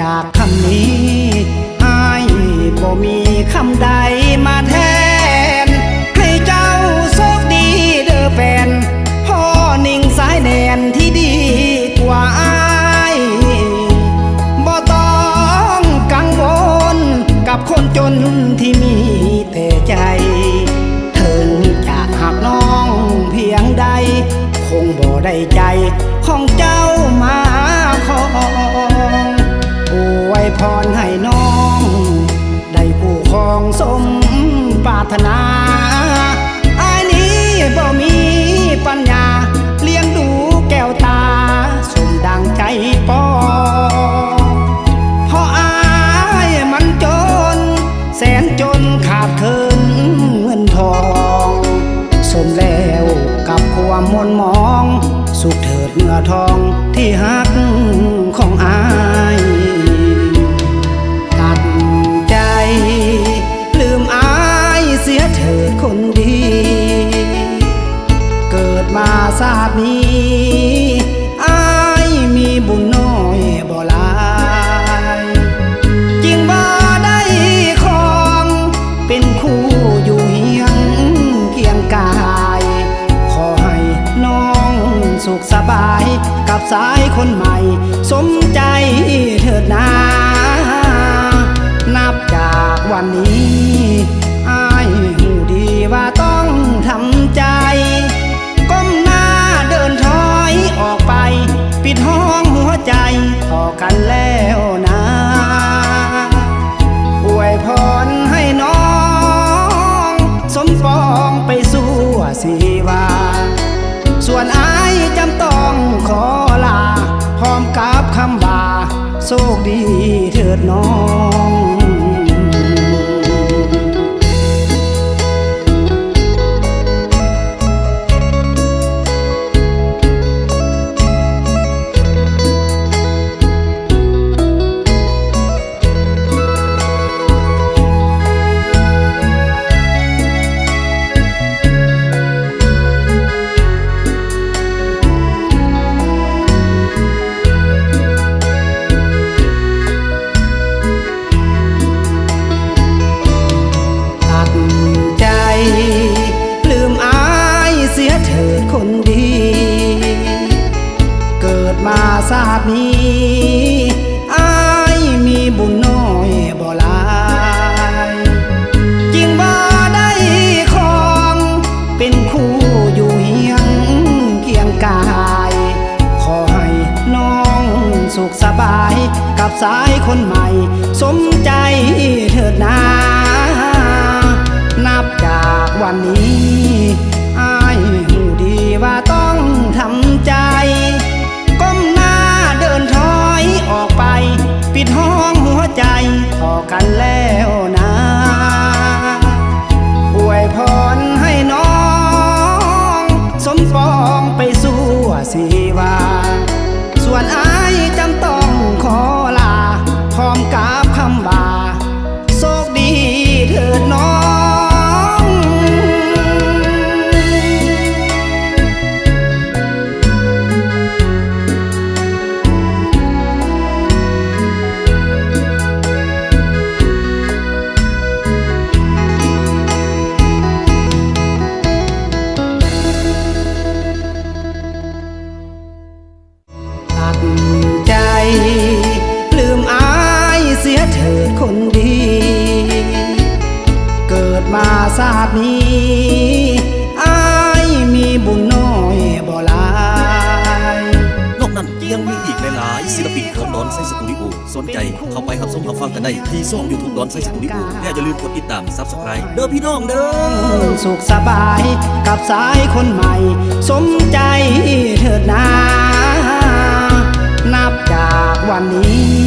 จากคำนี้อายบ่มีคำใด สายคนใหม่ สมใจเถิดนา นับจากวันนี้อายหูดีว่าต้องทำใจ ก้มหน้าเดินถอยออกไป ปิดห้องหัวใจพอกันแล้วนะอวยพรให้น้อง สมปองไปสู่สีวาส่วนอายจำต้องขอำบาโชคดีเถิดน้อง ดมาชาตินี้อายมีบุญน้อยบ่หลายจริงบ่ได้ของเป็นคู่อยู่เฮียงเคียงกาย ขอให้น้องสุขสบายกับสายคนใหม่ สมใจเถิดนา นับจากวันนี้ ยังมีอีกหลายๆศิลปินของดอนไซสตูดิโอสนใจเข้าไปรับชมรับฟังกันได้ที่ช่องยูทูบดอนไซสตูดิโอและอย่าลืมกดติดตามซับสไครต์เด้อพี่น้องเด้อสุขสบายกับสายคนใหม่ สมใจเถิดนานับจากวันนี้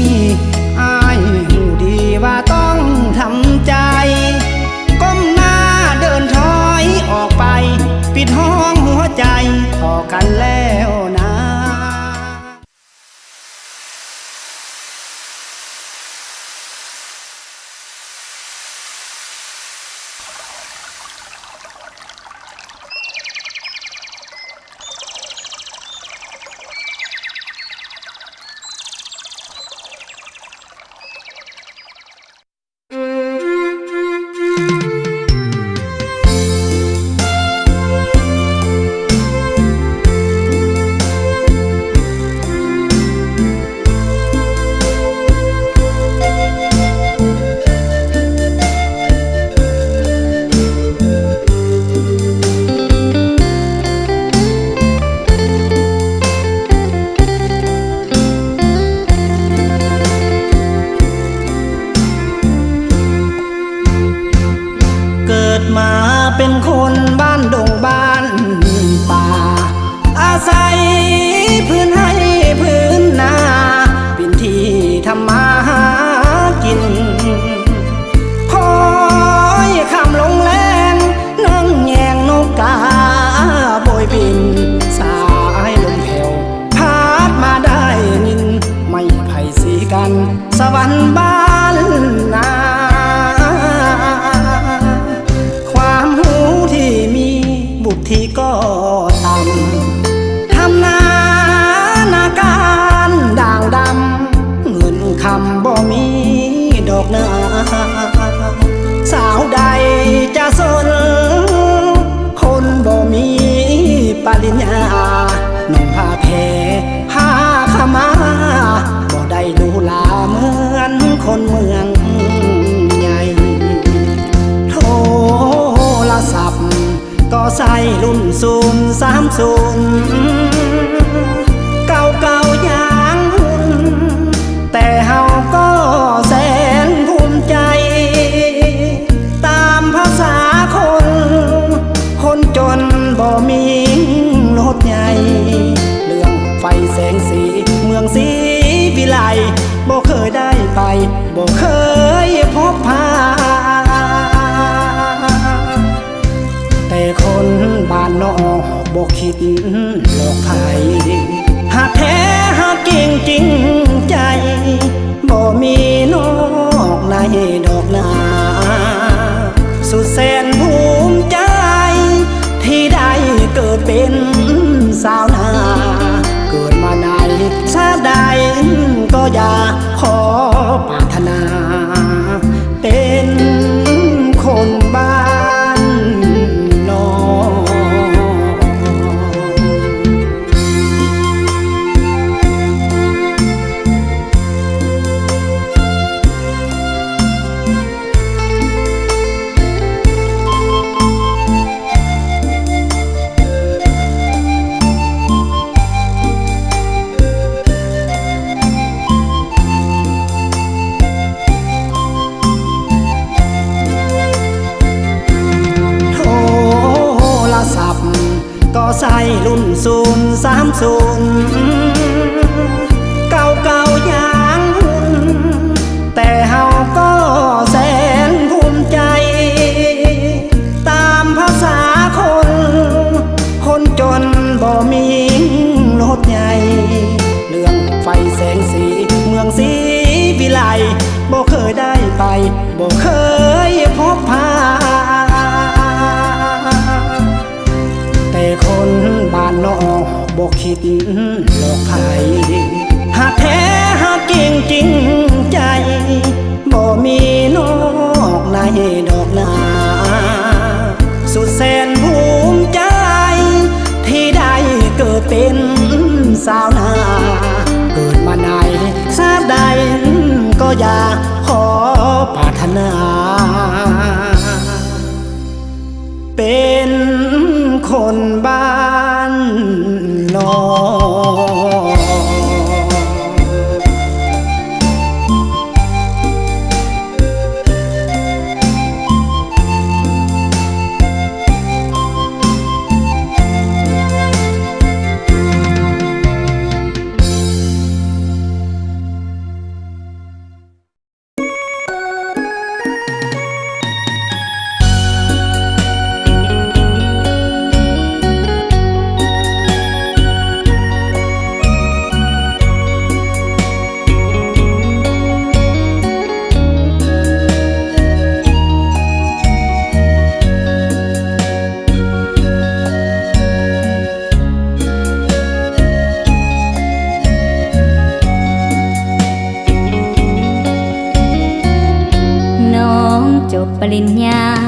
อายหูดีว่าต้องทำใจ ก้มหน้าเดินถอยออกไป ปิดห้องหัวใจพอกันแล้วนะ begin. หน้า สาวใดจะสน คนบ่มีปริญญานุ่งผ้าแพรผ้าขมาบ่ได้ดูลาเหมือนคนเมืองใหญ่ โทรศัพท์ก็ใส่รุ่นศูนย์สามศูนย์ บอกเคยพบพาแต่คนบ้านนอกบอกคิดหลอกใครหากแท้หากจริงจริงใจบอกมีนอกในดอกนาสุดแสนภูมิใจ ที่ได้เกิดเป็นสาวนา เกิดมาไหนทราบใดก็อยาก ปรารถนา เป็นคนบ้านนอก Linh nhà.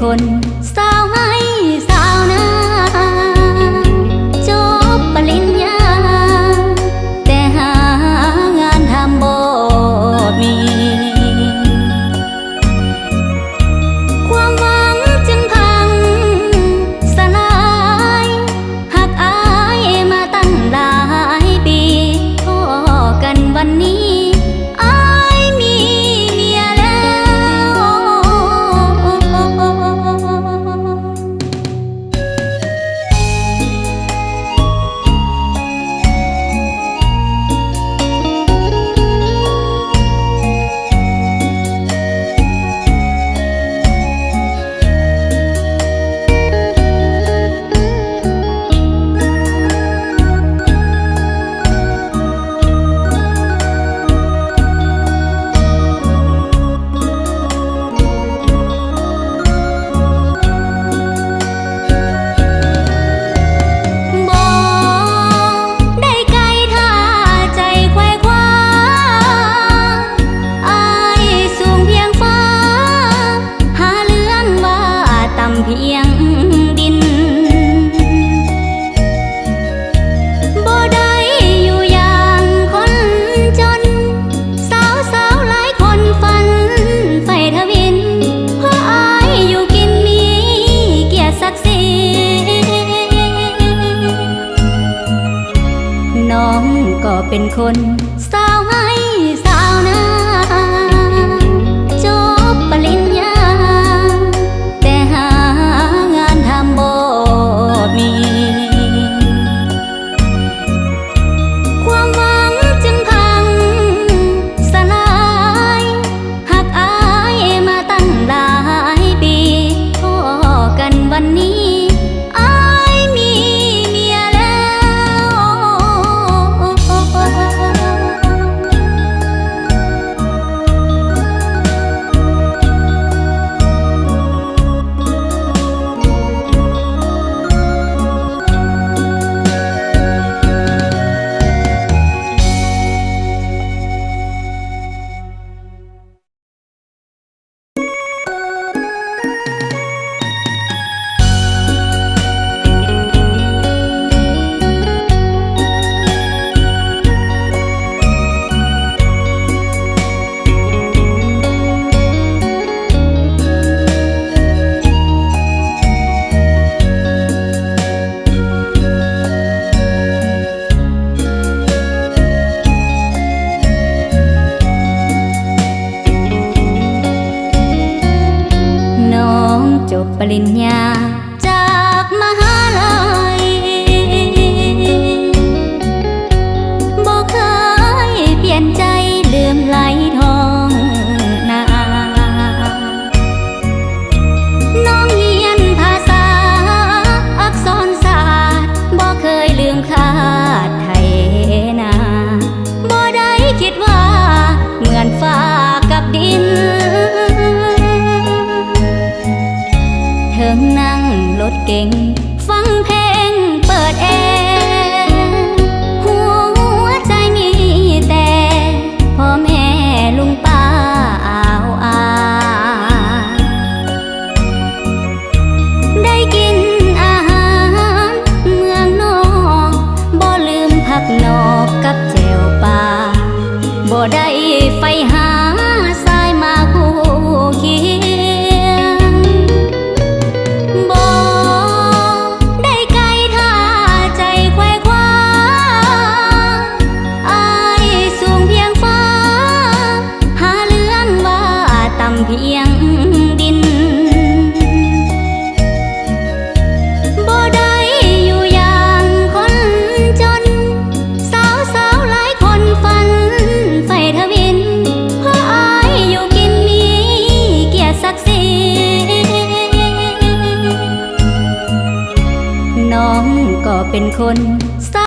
คน คน